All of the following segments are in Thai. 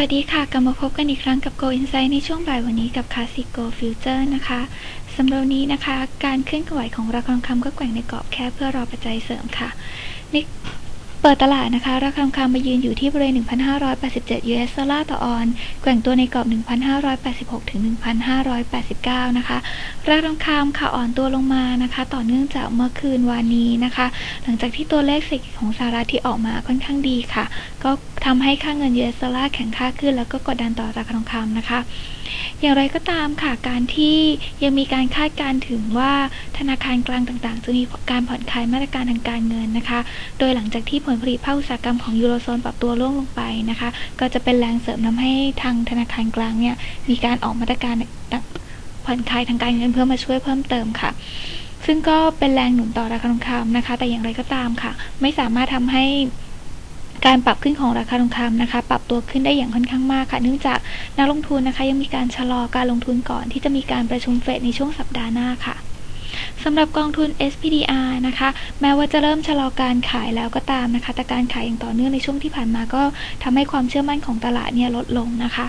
วัสดีค่ะ กลับมาพบกันอีกครั้งกับ Go Insight ในช่วงบ่ายวันนี้กับ Classic Go Future นะคะสำหรับวันนี้นะคะ การเคลื่อนไหวของราคาทองคำก็แกว่งในกรอบแค่เพื่อรอปัจจัยเสริมค่ะใน เปิดตลาดนะคะ ราคาทองคำมายืนอยู่ที่บริเวณ 1,587 US ดอลลาร์ต่อออนแกว่งตัวในกรอบ 1,586 ถึง 1,589 นะคะ ราคาทองคำค่ะอ่อนตัวลงมานะคะ ต่อเนื่องจากเมื่อคืนวานนี้นะคะ หลังจากที่ตัวเลขเศรษฐกิจของสหรัฐที่ออกมาค่อนข้างดีค่ะ ก็ทำให้ค่าเงิน US ดอลลาร์แข็งค่าขึ้น แล้วก็กดดันต่อราคาทองคำนะคะอย่างไรก็ตามค่ะ การที่ยังมีการคาดการณ์ถึงว่าธนาคารกลางต่างๆ จะมีการผ่อนคลายมาตรการทางการเงินนะคะ โดยหลังจากที่ผลผลิตภาคอุตสาหกรรมของยูโรโซนปรับตัวร่วงลงไปนะคะ ก็จะเป็นแรงเสริมทำให้ทางธนาคารกลางเนี่ยมีการออกมาตรการผ่อนคลายทางการเงินเพื่อมาช่วยเพิ่มเติมค่ะ ซึ่งก็เป็นแรงหนุนต่อราคาทองคำนะคะ แต่อย่างไรก็ตามค่ะ ไม่สามารถทำให้การปรับขึ้นของราคาทองคำนะคะ ปรับตัวขึ้นได้อย่างค่อนข้างมากค่ะ เนื่องจากนักลงทุนนะคะ ยังมีการชะลอการลงทุนก่อนที่จะมีการประชุมเฟดในช่วงสัปดาห์หน้าค่ะ สำหรับกองทุน SPDR นะคะ แม้ว่าจะเริ่มชะลอการขายแล้วก็ตามนะคะ แต่การขายอย่างต่อเนื่องในช่วงที่ผ่านมาก็ทำให้ความเชื่อมั่นของตลาดเนี่ยลดลงนะคะ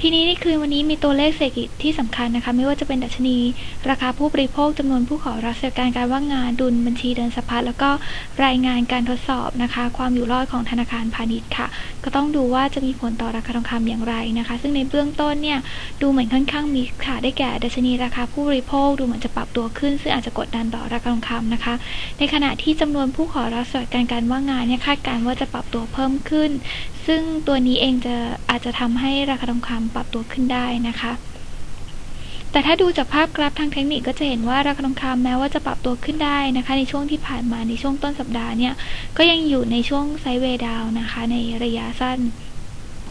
ทีนี้ในคืนวันนี้มีตัวเลขเศรษฐกิจที่สำคัญนะคะ ไม่ว่าจะเป็นดัชนี ราคาผู้บริโภคจำนวนผู้ขอรับสวัสดิการการว่างงานดุลบัญชีเดินสะพัดแล้วก็รายงานการทดสอบนะคะ ความอยู่รอดของธนาคารพาณิชย์ค่ะ ก็ต้องดูว่าจะมีผลต่อราคาทองคำอย่างไรนะคะ ซึ่งในเบื้องต้นเนี่ยดูเหมือนค่อนข้างมีค่ะได้แก่ดัชนีราคาผู้บริโภคดูเหมือนจะปรับตัวขึ้น ซึ่งอาจจะกดดันต่อราคาทองคำนะคะ ในขณะที่จำนวนผู้ขอรับสวัสดิการการว่างงานเนี่ยคาดการณ์ว่าจะปรับตัวเพิ่มขึ้นซึ่งตัวนี้เองจะอาจจะทำให้ราคาทองคำปรับตัวขึ้นได้นะคะ แต่ถ้าดูจากภาพกราฟทางเทคนิคก็จะเห็นว่าราคาทองคำแม้ว่าจะปรับตัวขึ้นได้นะคะ ในช่วงที่ผ่านมาในช่วงต้นสัปดาห์เนี่ยก็ยังอยู่ในช่วงไซด์เวย์ดาวนะคะ ในระยะสั้น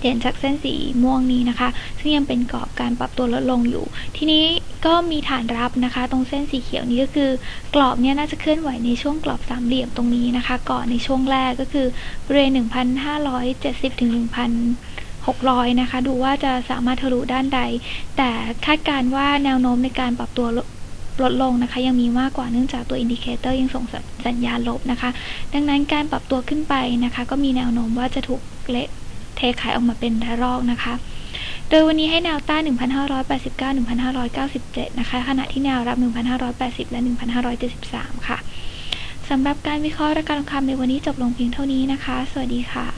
เห็นจากเส้นสีม่วงนี้นะคะ ซึ่งยังเป็นกรอบการปรับตัวลดลงอยู่ ทีนี้ก็มีฐานรับนะคะ ตรงเส้นสีเขียวนี้ก็คือ กรอบเนี่ยน่าจะเคลื่อนไหวในช่วงกรอบสามเหลี่ยมตรงนี้นะคะ ก่อนในช่วงแรกก็คือบริเวณ1,570ถึง1,600นะคะ ดูว่าจะสามารถทะลุด้านใด แต่คาดการณ์ว่าแนวโน้มในการปรับตัวลดลงนะคะ ยังมีมากกว่าเนื่องจากตัวอินดิเคเตอร์ยังส่งสัญญาณลบนะคะ ดังนั้นการปรับตัวขึ้นไปนะคะ ก็มีแนวโน้มว่าจะถูกเละ เทขายออกมาเป็นระลอกนะคะ โดยวันนี้ให้แนวต้าน 1,589 1,597 นะคะ ขณะที่แนวรับ 1,580 และ 1,573 ค่ะ สำหรับการวิเคราะห์ราคาทองคำในวันนี้จบลงเพียงเท่านี้นะคะ สวัสดีค่ะ